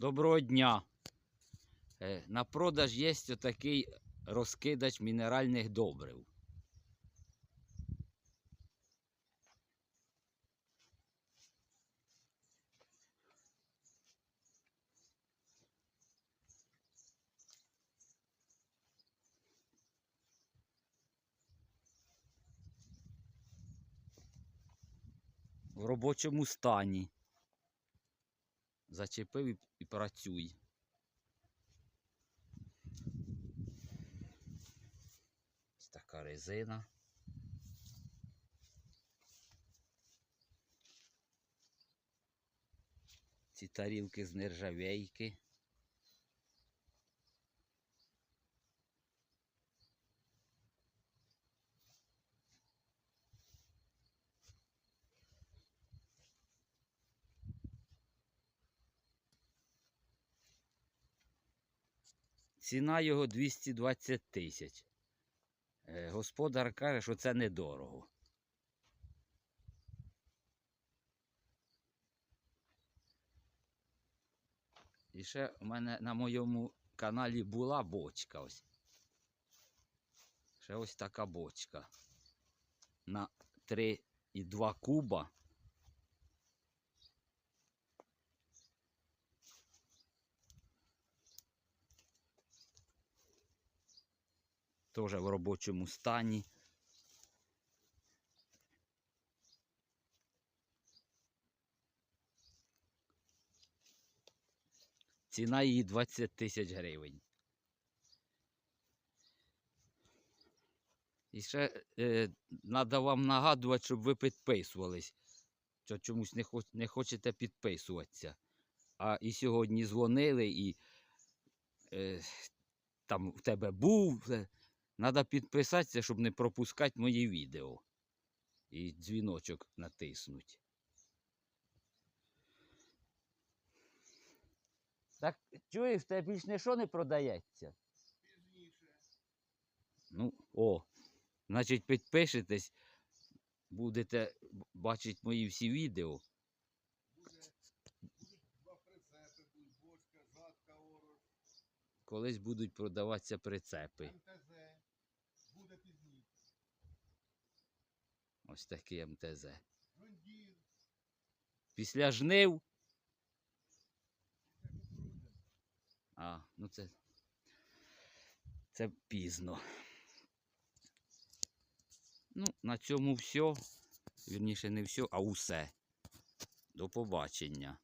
Доброго дня. Е, На продаж є отакий розкидач мінеральних добрив. В робочому стані. Зачепив і, і працюй. Ось така резина. Ці тарілки з нержавейки. Ціна його 220 тисяч. Е, Господар каже, що це недорого. І ще в мене на моєму каналі була бочка ось. Ще ось така бочка. На 3,2 куба. Теж в робочому стані. Ціна її 20 тисяч гривень. І ще е, треба вам нагадувати, щоб ви підписувались. Що чомусь не, хоч, не хочете підписуватися. А і сьогодні дзвонили, і е, там в тебе був. Треба підписатися, щоб не пропускати мої відео. І дзвіночок натиснуть. Так чуєш, тебе більш нічого не продається? Ну, о, значить, підпишетесь, будете бачити мої всі відео. Колись будуть продаватися прицепи. Ось такий МТЗ. Після жнив. А, ну це. Це пізно. Ну, на цьому все. Вірніше, не все, а усе. До побачення.